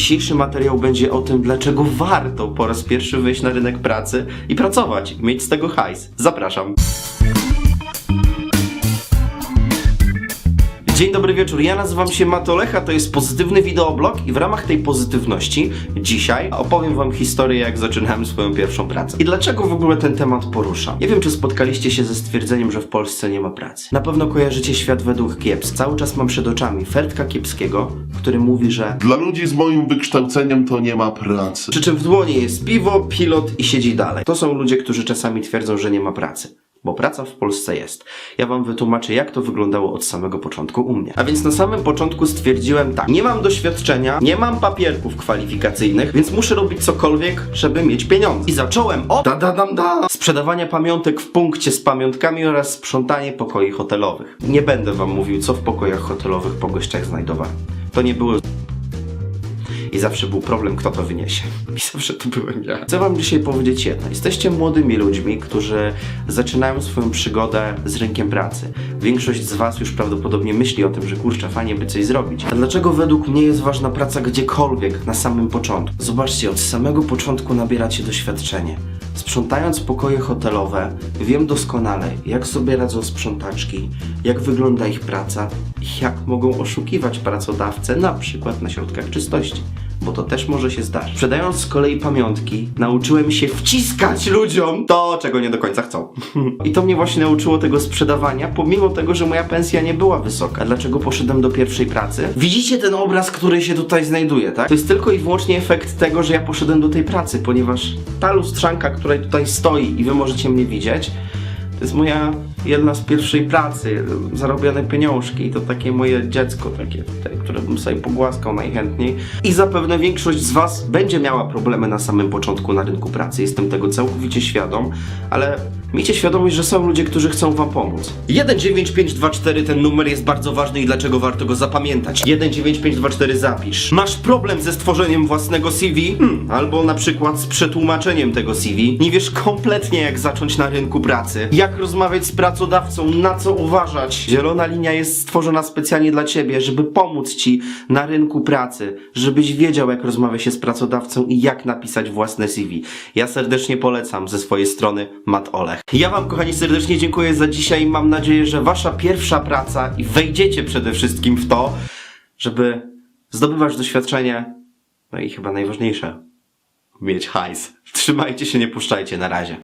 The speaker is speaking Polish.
Dzisiejszy materiał będzie o tym, dlaczego warto po raz pierwszy wejść na rynek pracy i pracować, mieć z tego hajs. Zapraszam. Dzień dobry wieczór, ja nazywam się Matolecha, to jest pozytywny wideoblog i w ramach tej pozytywności dzisiaj opowiem wam historię jak zaczynałem swoją pierwszą pracę. I dlaczego w ogóle ten temat poruszam? Nie wiem czy spotkaliście się ze stwierdzeniem, że w Polsce nie ma pracy. Na pewno kojarzycie świat według Kieps. Cały czas mam przed oczami Fertka Kiepskiego, który mówi, że Dla ludzi z moim wykształceniem to nie ma pracy. przy czym w dłoni jest piwo, pilot i siedzi dalej. To są ludzie, którzy czasami twierdzą, że nie ma pracy. Bo praca w Polsce jest. Ja wam wytłumaczę, jak to wyglądało od samego początku u mnie. A więc na samym początku stwierdziłem tak. Nie mam doświadczenia, nie mam papierków kwalifikacyjnych, więc muszę robić cokolwiek, żeby mieć pieniądze. I zacząłem od da da dam da sprzedawania pamiątek w punkcie z pamiątkami oraz sprzątanie pokoi hotelowych. Nie będę wam mówił, co w pokojach hotelowych po gościach znajdowałem. To nie były i zawsze był problem, kto to wyniesie. I zawsze to byłem ja. Chcę wam dzisiaj powiedzieć jedno. Jesteście młodymi ludźmi, którzy zaczynają swoją przygodę z rynkiem pracy. Większość z was już prawdopodobnie myśli o tym, że kurczę, fajnie by coś zrobić. A dlaczego według mnie jest ważna praca gdziekolwiek, na samym początku? Zobaczcie, od samego początku nabieracie doświadczenie. Sprzątając pokoje hotelowe, wiem doskonale, jak sobie radzą sprzątaczki, jak wygląda ich praca jak mogą oszukiwać pracodawcę, na przykład na środkach czystości. Bo to też może się zdarzyć. Sprzedając z kolei pamiątki, nauczyłem się wciskać ludziom to, czego nie do końca chcą. I to mnie właśnie nauczyło tego sprzedawania, pomimo tego, że moja pensja nie była wysoka. Dlaczego poszedłem do pierwszej pracy? Widzicie ten obraz, który się tutaj znajduje, tak? To jest tylko i wyłącznie efekt tego, że ja poszedłem do tej pracy, ponieważ ta lustrzanka, która tutaj stoi i wy możecie mnie widzieć, to jest moja jedna z pierwszej pracy, zarobione pieniążki i to takie moje dziecko takie tutaj, które bym sobie pogłaskał najchętniej. I zapewne większość z was będzie miała problemy na samym początku na rynku pracy, jestem tego całkowicie świadom, ale miejcie świadomość, że są ludzie, którzy chcą wam pomóc. 19524 ten numer jest bardzo ważny i dlaczego warto go zapamiętać. 19524 zapisz. Masz problem ze stworzeniem własnego CV? Hmm, albo na przykład z przetłumaczeniem tego CV. Nie wiesz kompletnie jak zacząć na rynku pracy. Jak rozmawiać z pracodawcą, na co uważać. Zielona linia jest stworzona specjalnie dla ciebie, żeby pomóc ci na rynku pracy, żebyś wiedział jak rozmawia się z pracodawcą i jak napisać własne CV. Ja serdecznie polecam ze swojej strony Matt Olech. Ja wam kochani serdecznie dziękuję za dzisiaj. Mam nadzieję, że wasza pierwsza praca i wejdziecie przede wszystkim w to, żeby zdobywać doświadczenie, no i chyba najważniejsze, mieć hajs. Trzymajcie się, nie puszczajcie, na razie.